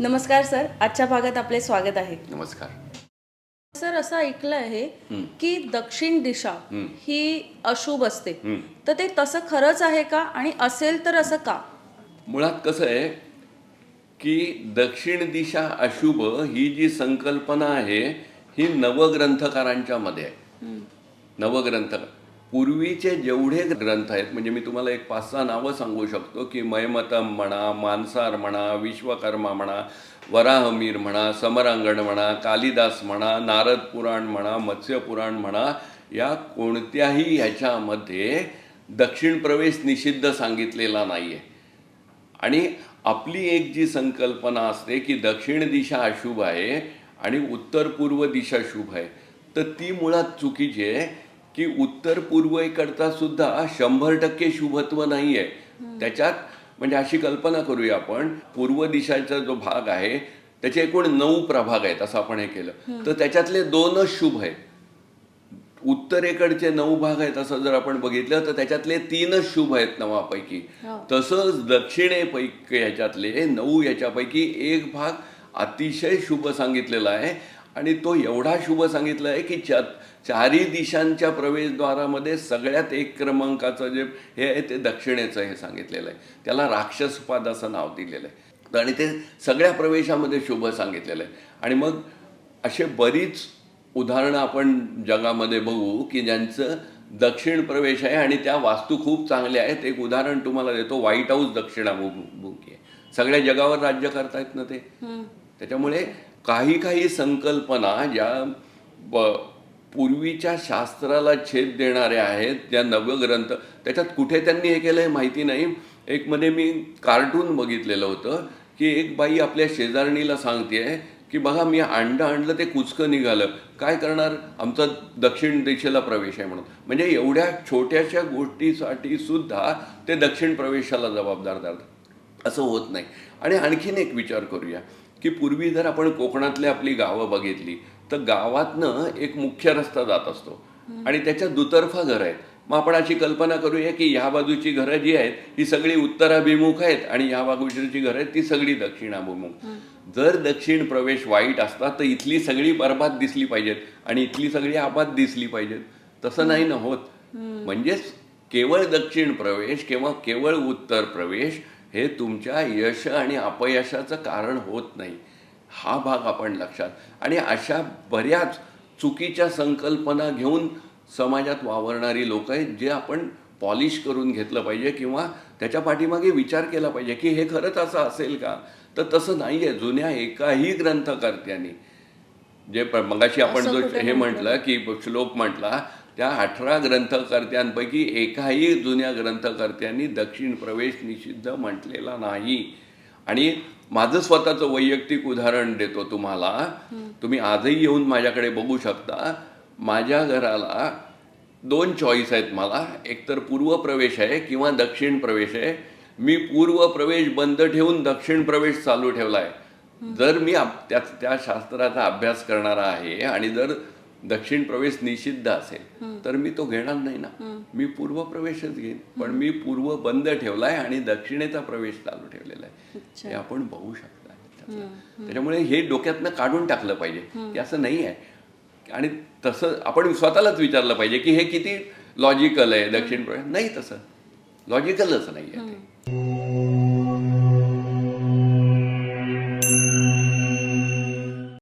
नमस्कार सर. आजच्या भागात आपले स्वागत आहे. नमस्कार. सर असं ऐकलं आहे. की दक्षिण दिशा हं. अशुभ असते. तर ते तसं खरंच आहे का? आणि असेल तर असं का? मुळात कसं आहे की दक्षिण दिशा अशुभ ही जी संकल्पना आहे ही नवग्रंथकारांच्या मध्ये आहे. नवग्रंथ पूर्वीचे जेवढे ग्रंथ आहेत म्हणजे मी तुम्हाला एक पाच सहा नावं सांगू शकतो की मयमतम म्हणा मानसार म्हणा विश्वकर्मा म्हणा वराहमीर म्हणा समरांगण म्हणा कालिदास म्हणा नारद पुराण म्हणा मत्स्य पुराण म्हणा या कोणत्याही ह्याच्यामध्ये दक्षिण प्रवेश निषिद्ध सांगितलेला नाही आहे आणि आपली एक जी संकल्पना असते की दक्षिण दिशा अशुभ आहे आणि उत्तर पूर्व दिशा शुभ आहे तर ती मुळात चुकीची आहे की उत्तर पूर्वेकडचा सुद्धा शंभर टक्के शुभत्व नाही आहे त्याच्यात म्हणजे अशी कल्पना करूया आपण पूर्व दिशाचा जो भाग आहे त्याचे एकूण नऊ प्रभाग आहेत असं आपण हे केलं. तर त्याच्यातले दोनच शुभ आहेत. उत्तरेकडचे नऊ भाग आहेत असं जर आपण बघितलं तर त्याच्यातले तीनच शुभ आहेत नवापैकी. हो. तसंच दक्षिणेपैकी ह्याच्यातले नऊ याच्यापैकी एक भाग अतिशय शुभ सांगितलेला आहे. आणि तो एवढा शुभ सांगितला आहे की चा चारी दिशांच्या प्रवेशद्वारामध्ये सगळ्यात एक क्रमांकाचं जे हे आहे ते दक्षिणेचं हे सांगितलेलं आहे. त्याला राक्षसपाद असं नाव दिलेलं आहे. आणि ते सगळ्या प्रवेशामध्ये शुभ सांगितलेलं आहे. आणि मग असे बरीच उदाहरणं आपण जगामध्ये बघू की ज्यांचं दक्षिण प्रवेश आहे आणि त्या वास्तू खूप चांगल्या आहेत. एक उदाहरण तुम्हाला देतो व्हाईट हाऊस दक्षिणाभिमुखी आहे. सगळ्या जगावर राज्य करतायत ना ते. त्याच्यामुळे काही काही संकल्पना ज्या ब पूर्वीच्या शास्त्राला छेद देणाऱ्या आहेत ज्या नवग्रंथ त्याच्यात कुठे त्यांनी हे केलं आहे माहिती नाही. एक मध्ये मी कार्टून बघितलेलं होतं की एक बाई आपल्या शेजारणीला सांगते की बघा मी अंडं आणलं ते कुचकं निघालं. काय करणार? आमचा दक्षिण दिशेला प्रवेश आहे म्हणून. म्हणजे एवढ्या छोट्याशा गोष्टीसाठी सुद्धा ते दक्षिण प्रवेशाला जबाबदार धरतात. असं होत नाही. आणि आणखीन एक विचार करूया. की पूर्वी जर आपण कोकणातली आपली गावं बघितली तर गावातनं एक मुख्य रस्ता जात असतो. आणि त्याच्या दुतर्फा घर आहेत. मग आपण अशी कल्पना करूया की ह्या बाजूची घरं जी आहेत ही सगळी उत्तराभिमुख आहेत आणि ह्या बाजूची घरं आहेत ती सगळी दक्षिणाभिमुख. जर दक्षिण प्रवेश वाईट असता तर इथली सगळी बरबाद दिसली पाहिजेत आणि इथली सगळी आबाद दिसली पाहिजेत. तसं नाही ना होत. म्हणजेच केवळ दक्षिण प्रवेश किंवा केवळ उत्तर प्रवेश हे तुमच्या यश आणि अपयशाचं कारण होत नाही. हा भाग आपण लक्षात. आणि अशा बऱ्याच चुकीच्या संकल्पना घेऊन समाजात वावरणारी लोक आहेत जे आपण पॉलिश करून घेतलं पाहिजे किंवा त्याच्या पाठीमागे विचार केला पाहिजे की हे खरंच असं असेल का? तर तसं नाही आहे जुन्या एकाही ग्रंथकर्त्यांनी जे मगाशी आपण जो हे? म्हटलं की श्लोक म्हटला त्या अठरा ग्रंथकर्त्यांपैकी एकाही जुन्या ग्रंथकर्त्यांनी दक्षिण प्रवेश निषिद्ध म्हटलेला नाही. आणि माझं स्वतःचं वैयक्तिक उदाहरण देतो तुम्हाला. तुम्ही आजही येऊन माझ्याकडे बघू शकता. माझ्या घराला दोन चॉईस आहेत मला. एकतर पूर्व प्रवेश आहे किंवा दक्षिण प्रवेश आहे. मी पूर्व प्रवेश बंद ठेवून दक्षिण प्रवेश चालू ठेवला आहे जर मी त्या त्या शास्त्राचा अभ्यास करणारा आहे आणि जर दक्षिण प्रवेश निषिद्ध असेल तर मी तो घेणार नाही ना. मी पूर्व प्रवेशच घेईन पण मी पूर्व बंद ठेवलाय आणि दक्षिणेचा प्रवेश चालू ठेवलेला आहे. हे आपण बघू शकता. त्याच्यामुळे हे डोक्यातनं काढून टाकलं पाहिजे की असं नाही आहे. आणि तसं आपण स्वतःलाच विचारलं पाहिजे की हे किती लॉजिकल आहे दक्षिण प्रवेश? नाही तसं. लॉजिकलच नाही आहे